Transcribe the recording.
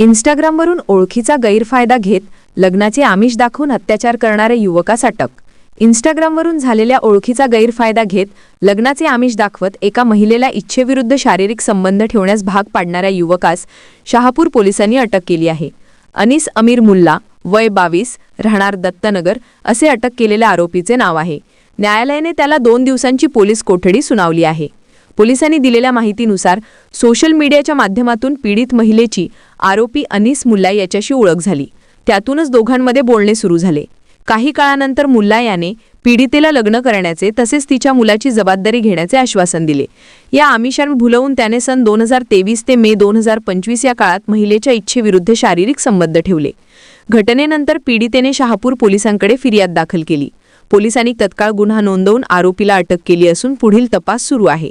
इन्स्टाग्रामवरून ओळखीचा गैरफायदा घेत लग्नाचे आमिष दाखवून अत्याचार करणाऱ्या युवकास अटक इन्स्टाग्रामवरून झालेल्या ओळखीचा गैरफायदा घेत लग्नाचे आमिष दाखवत एका महिलेला इच्छेविरुद्ध शारीरिक संबंध ठेवण्यास भाग पाडणाऱ्या युवकास शहापूर पोलिसांनी अटक केली आहे. अनिस अमीर मुल्ला वय बावीस राहणार दत्तनगर असे अटक केलेल्या आरोपीचे नाव आहे. न्यायालयाने त्याला दोन दिवसांची पोलीस कोठडी सुनावली आहे. पोलिसांनी दिलेल्या माहितीनुसार सोशल मीडियाच्या माध्यमातून पीडित महिलेची आरोपी अनिस मुल्ला याच्याशी ओळख झाली. त्यातूनच दोघांमध्ये बोलणे सुरू झाले. काही काळानंतर मुल्ला याने पीडितेला लग्न करण्याचे तसेच तिच्या मुलाची जबाबदारी घेण्याचे आश्वासन दिले. या आमिषान भुलवून त्याने सन दोन हजार तेवीस ते मे दोन हजार पंचवीस या काळात महिलेच्या इच्छेविरुद्ध शारीरिक संबंध ठेवले. घटनेनंतर पीडितेने शहापूर पोलिसांकडे फिर्याद दाखल केली. पोलिसांनी तत्काळ गुन्हा नोंदवून आरोपीला अटक केली असून पुढील तपास सुरू आहे.